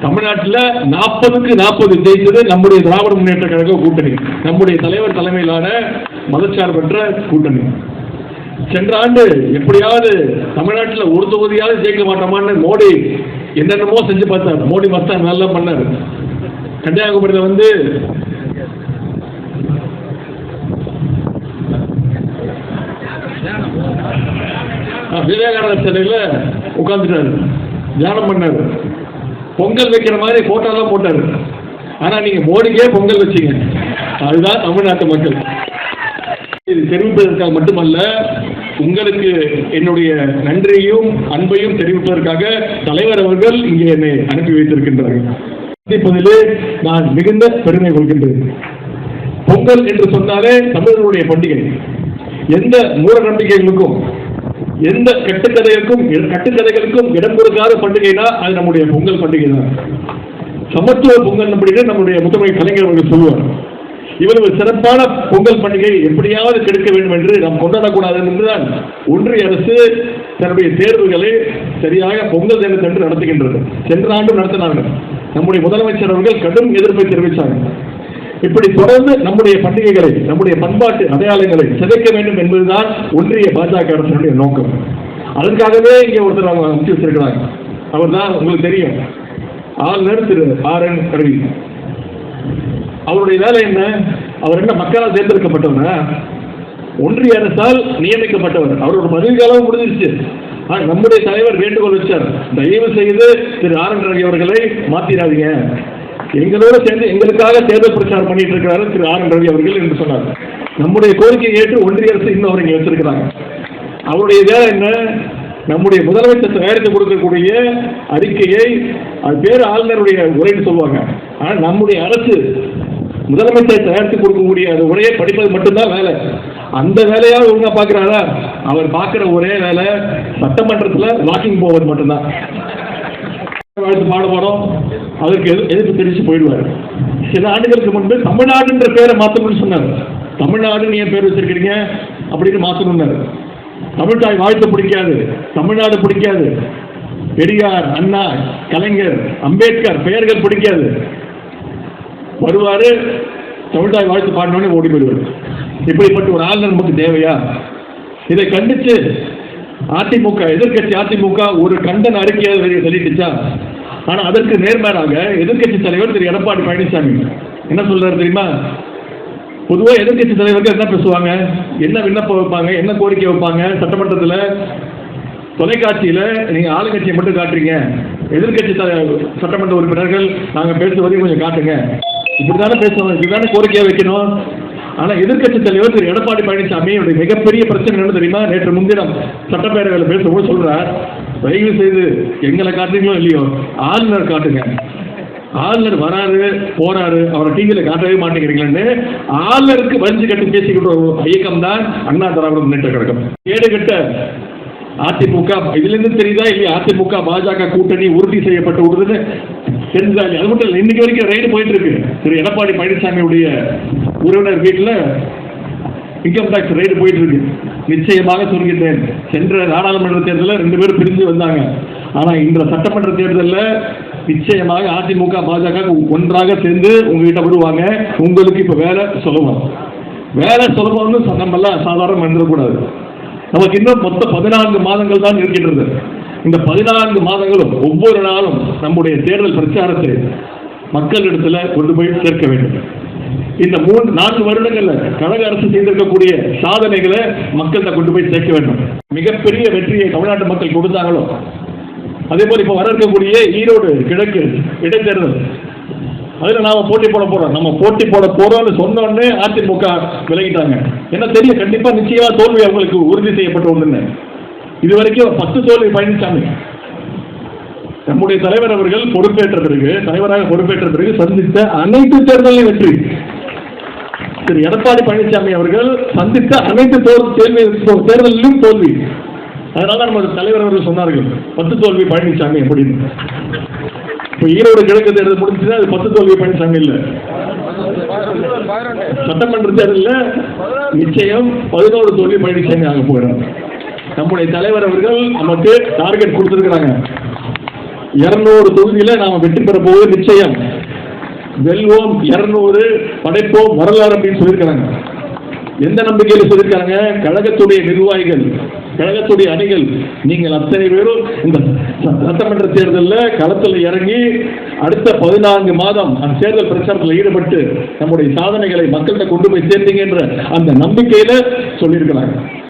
தமிழ்நாட்டுல நாற்பதுக்கு நாற்பது ஜெயிச்சது நம்முடைய திராவிட முன்னேற்ற கழக கூட்டணி. நம்முடைய தலைவர் தலைமையிலான மதச்சார்பற்ற கூட்டணி. சென்ற ஆண்டு எப்படியாவது தமிழ்நாட்டுல ஒரு தொகுதியாவது ஜெயிக்க மாட்டோமான்னு மோடி என்னென்னமோ செஞ்சு பார்த்தார். மோடி மஸ்தான் நல்லா பண்ணார். கன்னியாகுமரியில வந்து விவேகானந்தர் சிலையில் சிலையில உட்கார்ந்துட்டாரு. தியானம் பண்ணாரு. பொங்கல் வைக்கிற மாதிரி போட்டோலாம் போட்டாரு. ஆனால் நீங்கள் மோடிக்கே பொங்கல் வச்சீங்க. அதுதான் தமிழ்நாட்டு மக்கள். இது தெரிவிப்பதற்காக மட்டுமல்ல உங்களுக்கு என்னுடைய நன்றியையும் அன்பையும் தெரிவிப்பதற்காக தலைவர் அவர்கள் இங்கே என்னை அனுப்பி வைத்திருக்கின்றார்கள். சந்திப்பதிலே நான் மிகுந்த பெருமை கொள்கின்றேன். பொங்கல் என்று சொன்னாலே தமிழர்களுடைய பண்டிகை. எந்த மூட நம்பிக்கைகளுக்கும் எந்த கட்டுக்கதைகளுக்கும் கட்டுக்கதைகளுக்கும் இடம் கொடுக்காத பண்டிகைனா அது நம்முடைய பொங்கல் பண்டிகை தான் சமத்துவ பொங்கல் அப்படின்னு நம்முடைய முத்தமிழ் கலைஞர் அவர்கள் சொல்லுவார். இவ்வளவு சிறப்பான பொங்கல் பண்டிகை எப்படியாவது கெடுக்க வேண்டும் என்று நாம் கொண்டாடக்கூடாது என்றுதான் ஒன்றிய அரசு தன்னுடைய தேர்வுகளை சரியாக பொங்கல் தினத்தன்று நடத்துகின்றது. சென்ற ஆண்டும் நடத்தினார்கள். நம்முடைய முதலமைச்சர் அவர்கள் கடும் எதிர்ப்பை தெரிவித்தாங்க இப்படி தொடர்ந்து நம்முடைய பண்டிகைகளை நம்முடைய பண்பாட்டு அடையாளங்களை சிதைக்க வேண்டும் என்பதுதான் ஒன்றிய பாஜக அரசினுடைய நோக்கம். அதற்காகவே இங்கே ஒருத்தர் அவங்க அனுப்பிச்சு வச்சிருக்கிறாங்க அவர் தான் உங்களுக்கு தெரியும். ஆளுநர் திரு ஆர் என் ரவி அவருடைய வேலை என்ன? அவர் என்ன மக்களால் தேர்ந்தெடுக்கப்பட்டவர்? ஒன்றிய அரசால் நியமிக்கப்பட்டவர். அவரோட பதவி காலம் முடிஞ்சிருச்சு. நம்முடைய தலைவர் வேண்டுகோள் வச்சார். தயவு செய்து திரு ஆர் என் ரவி அவர்களை மாத்திராதீங்க. எங்களோட சேர்ந்து எங்களுக்காக தேர்தல் பிரச்சாரம் பண்ணிட்டு இருக்கிறாரு திரு ஆர் என் ரவி அவர்கள் என்று சொன்னார். நம்முடைய கோரிக்கையை ஏற்று ஒன்றிய அரசு இன்னும் அவர் இங்கே வச்சிருக்கிறாங்க. அவருடைய வேலை என்ன? நம்முடைய முதலமைச்சர் தயாரித்து கொடுக்கக்கூடிய அறிக்கையை அது பேர் ஆளுநருடைய உரைன்னு சொல்லுவாங்க. ஆனால் நம்முடைய அரசு முதலமைச்சர் தயாரித்து கொடுக்கக்கூடிய அந்த உரையை படிப்பது மட்டும்தான் வேலை. அந்த வேலையாக ஒழுங்காக பார்க்குறாரா? அவர் பார்க்குற ஒரே வேலை சட்டமன்றத்தில் வாக்கிங் போவது மட்டும்தான். வாழ்த்து பாட அதற்கு எது எதிர்ப்பு தெரிவித்து போயிடுவார். சில ஆண்டுகளுக்கு முன்பு தமிழ்நாடுன்ற பேரை மாற்றணும்னு சொன்னார். தமிழ்நாடுன்னு ஏன் பேர் வச்சிருக்கிறீங்க? அப்படின்னு மாற்றணும்னாரு தமிழ்தாய் வாழ்த்து பிடிக்காது. தமிழ்நாடு பிடிக்காது. பெரியார் அண்ணா கலைஞர் அம்பேத்கர் பெயர்கள் பிடிக்காது. வருவாரு தமிழ்தாய் வாழ்த்து பாடினோடனே ஓடி போயிடுவார். இப்படிப்பட்ட ஒரு ஆளுநர் நமக்கு தேவையா? இதை கண்டித்து அதிமுக எதிர்கட்சி அதிமுக ஒரு கண்டன அறிக்கையை வெளியிட்டுச்சா? ஆனால் அதற்கு நேர்மாறாக எதிர்க்கட்சி தலைவர் திரு எடப்பாடி பழனிசாமி என்ன சொல்றாரு தெரியுமா? பொதுவாக எதிர்க்கட்சி தலைவர்கள் என்ன பேசுவாங்க? என்ன விண்ணப்பம் வைப்பாங்க? என்ன கோரிக்கை வைப்பாங்க? சட்டமன்றத்தில் தொலைக்காட்சியில் நீங்கள் ஆளுங்கட்சியை மட்டும் காட்டுறீங்க. எதிர்க்கட்சி சட்டமன்ற உறுப்பினர்கள் நாங்கள் பேசுவதையும் கொஞ்சம் காட்டுங்க. இப்படி தானே பேசுவோம் இப்படி தானே கோரிக்கையாக வைக்கணும்? ஆனா எதிர்க்கட்சி தலைவர் திரு எடப்பாடி பழனிசாமியுடைய மிகப்பெரிய பிரச்சனை என்ன தெரியுமா? நேற்று முன்தினம் சட்டப்பேரவையில் பேசும்போது சொல்றார். தயவு செய்து எங்களை காட்டுறீங்களோ இல்லையோ ஆளுநர் காட்டுங்க. ஆளுநர் வராரு போறாரு அவரை டிவியில காட்டவே மாட்டேங்கிறீங்களேன்னு ஆளுநருக்கு வரிஞ்சு கட்டி பேசிக்கிட்டு ஒரு இயக்கம் தான் அண்ணா திராவிட முன்னேற்ற கழகம். ஏடு கட்ட அதிமுக இதுல இருந்து தெரியுதா இல்லையா? அதிமுக பாஜக கூட்டணி உறுதி செய்யப்பட்டு விடுறது. தெரிஞ்சா இல்லையா? அது மட்டும் இல்லை இன்னைக்கு வரைக்கும் ரைடு போயிட்டு இருக்கு. திரு எடப்பாடி பழனிசாமியுடைய உறவினர் வீட்டுல இன்கம் டாக்ஸ் ரைடு போயிட்டு இருக்கு. நிச்சயமாக சொல்கின்றேன். சென்ற நாடாளுமன்ற தேர்தலில் ரெண்டு பேரும் பிரிஞ்சு வந்தாங்க. ஆனா இந்த சட்டமன்ற தேர்தலில் நிச்சயமாக அதிமுக பாஜக ஒன்றாக சேர்ந்து உங்ககிட்ட வருவாங்க உங்களுக்கு இப்ப வேலை சுலபம். வேலை சுலபம்னு சொ- நம்ம சாதாரண வந்துடக்கூடாது நமக்கு இன்னும் மொத்த பதினான்கு மாதங்கள் தான் இருக்கின்றது. இந்த பதினான்கு மாதங்களும் ஒவ்வொரு நாளும் நம்முடைய தேர்தல் பிரச்சாரத்தை மக்களிடத்துல கொண்டு போய் சேர்க்க வேண்டும். இந்த மூன்று நான்கு வருடங்கள்ல கழக அரசு செய்திருக்கக்கூடிய சாதனைகளை மக்கள்கிட்ட கொண்டு போய் சேர்க்க வேண்டும். மிகப்பெரிய வெற்றியை தமிழ்நாட்டு மக்கள் கொடுத்தாங்களோ அதே போல இப்ப வர இருக்கக்கூடிய ஈரோடு கிழக்கு இடைத்தேர்தல் அதில் நாம போட்டி போட போகிறோம் நம்ம போட்டி போட போகிறோம்னு சொன்னோடனே அதிமுக விலகிட்டாங்க. என்ன தெரியும் கண்டிப்பாக நிச்சயமாக தோல்வி அவங்களுக்கு உறுதி செய்யப்பட்டு ஒன்றுன்னு இது வரைக்கும் பத்து தோல்வி பழனிசாமி நம்முடைய தலைவர் அவர்கள் பொறுப்பேற்ற பிறகு தலைவராக பொறுப்பேற்ற பிறகு சந்தித்த அனைத்து தேர்தலையும் வெற்றி. திரு எடப்பாடி பழனிசாமி அவர்கள் சந்தித்த அனைத்து தேர்வு தேர்தலிலும் தோல்வி. அதனால நம்ம தலைவர் அவர்கள் சொன்னார்கள் பத்து தோல்வி பழனிசாமி அப்படின்னு. இப்ப ஈரோடு கிழக்கு தேர்தல் முடிஞ்சுன்னா அது பத்து தோல்வி பழனிசாமி இல்ல. சட்டமன்ற தேர்தலில் நிச்சயம் பதினோரு தோல்வி பழனிசாமி ஆக போகிறார் நம்முடைய தலைவர் அவர்கள் நமக்கு டார்கெட் கொடுத்திருக்கிறாங்க. இருநூறு தொகுதியில நாம வெற்றி பெற போவது நிச்சயம். வெல்வோம் இருநூறு படைப்போம் வரலாறு அப்படின்னு சொல்லியிருக்கிறாங்க. எந்த நம்பிக்கையில சொல்லியிருக்காங்க? கழகத்துடைய நிர்வாகிகள். கழகத்துடைய அணிகள். நீங்கள் அத்தனை பேரும் இந்த சட்டமன்ற தேர்தலில் களத்தில் இறங்கி அடுத்த பதினான்கு மாதம் அந்த தேர்தல் பிரச்சாரத்தில் ஈடுபட்டு நம்முடைய சாதனைகளை மக்கள்கிட்ட கொண்டு போய் சேர்த்தீங்கன்ற அந்த நம்பிக்கையில சொல்லியிருக்கிறாங்க